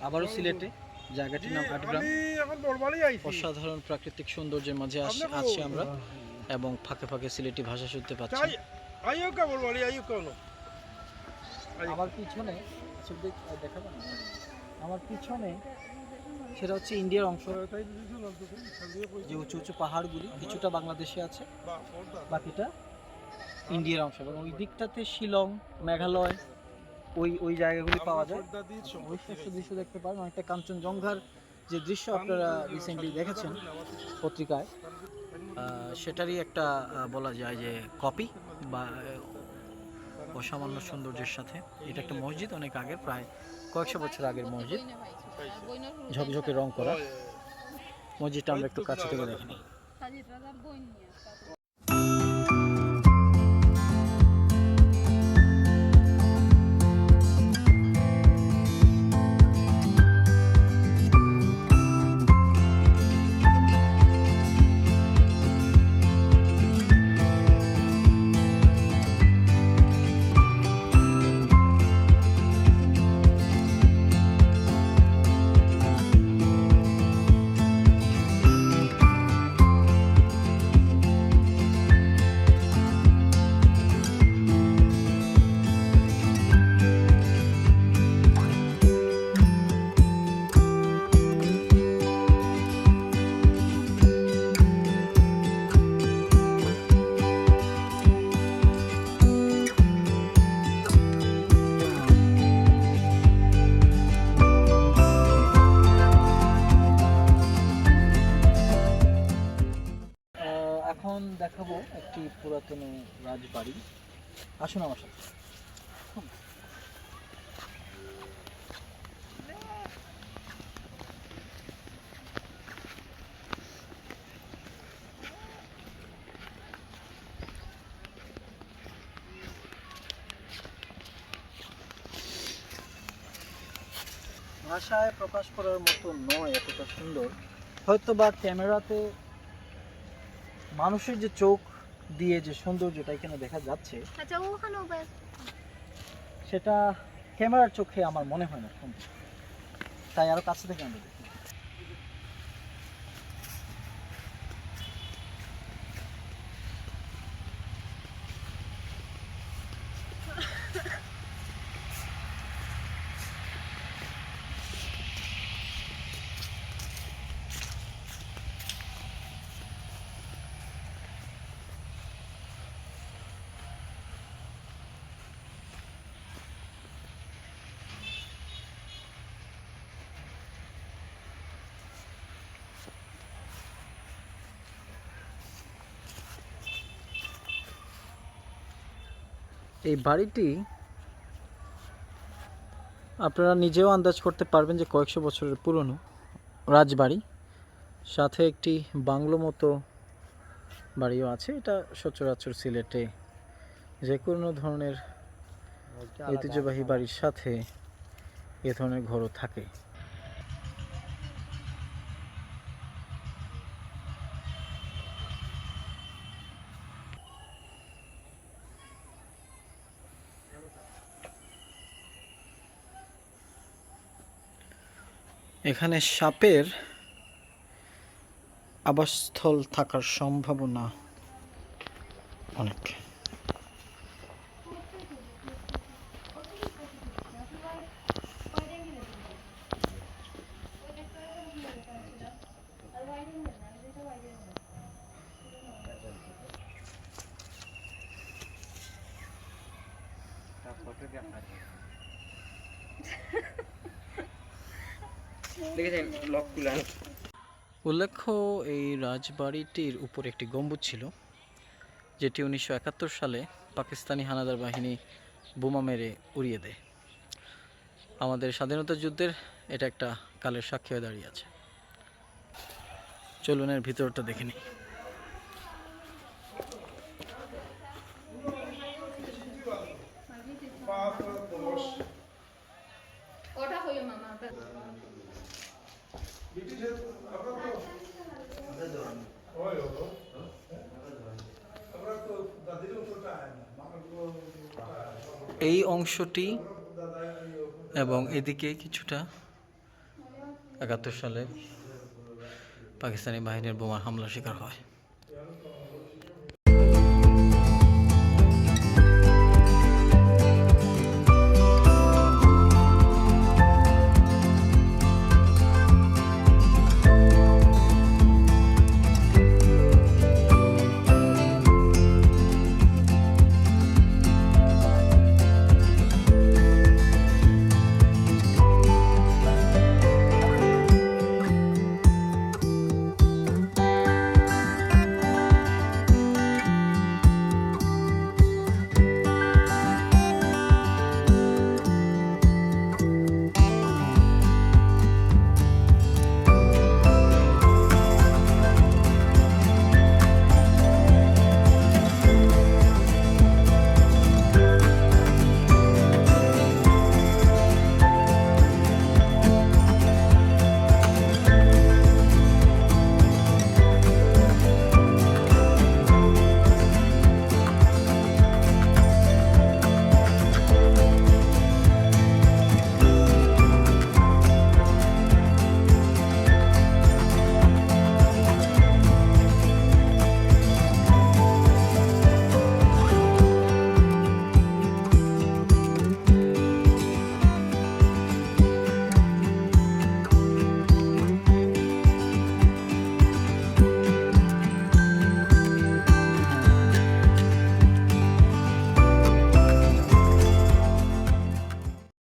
আবারও সিলেটে জায়গাটির নাম আটগ্রাম। অসাধারণ প্রাকৃতিক সৌন্দর্যের মাঝে আছি- আছি আমরা এবং ফাঁকে ফাঁকে সিলেটি ভাষা শুনতে পাচ্ছি। আমার পিছনে আমার পিছনে সেটা হচ্ছে ইন্ডিয়ার অংশ। যে উঁচু উঁচু পাহাড়গুলি কিছুটা বাংলাদেশে আছে বাকিটা ইন্ডিয়ার অংশ। এবং ওই দিকটাতে শিলং মেঘালয় ওই ওই জায়গাগুলি পাওয়া যায়। অবিশ্বাস্য দৃশ্য দেখতে পারেন অনেকটা কাঞ্চনজঙ্ঘার যে দৃশ্য আপনারা রিসেন্টলি দেখেছেন পত্রিকায়। সেটারই একটা বলা যায় যে কপি বা অসামান্য সৌন্দর্যের সাথে। এটা একটা মসজিদ অনেক আগের প্রায় কয়েকশো বছর আগের মসজিদ। ঝকঝকে রং করা। মসজিদটা আমরা একটু কাছে থেকে দেখে দেখাবো একটি পুরাতন রাজবাড়ি। আসুন আমার সাথে। ভাষায় প্রকাশ করার মতো নয় এতটা সুন্দর। হয়তো বা ক্যামেরাতে মানুষের যে চোখ দিয়ে যে সৌন্দর্যটা এখানে দেখা যাচ্ছে আচ্ছা সেটা ক্যামেরার চোখে আমার মনে হয় না সুন্দর তাই আরও কাছে থেকে আমরা দেখি। এই বাড়িটি আপনারা নিজেও আন্দাজ করতে পারবেন যে কয়েকশো বছরের পুরনো রাজবাড়ি। সাথে একটি বাংলো মতো বাড়িও আছে। এটা সচরাচর সিলেটে যে কোনো ধরনের ঐতিহ্যবাহী বাড়ির সাথে এ ধরনের ঘরও থাকে। এখানে সাপের আবাসস্থল থাকার সম্ভাবনা অনেক। উল্লেখ্য, এই রাজবাড়িটির উপর একটি গম্বুজ ছিল, যেটি উনিশশো একাত্তর সালে পাকিস্তানি হানাদার বাহিনী বোমা মেরে উড়িয়ে দেয়। আমাদের স্বাধীনতা যুদ্ধের এটা একটা কালের সাক্ষী হয়ে দাঁড়িয়ে আছে। চলুন এর ভিতরটা দেখে নিই। এই অংশটি এবং এদিকে কিছুটা একাত্তর সালে পাকিস্তানি বাহিনীর বোমার হামলার শিকার হয়।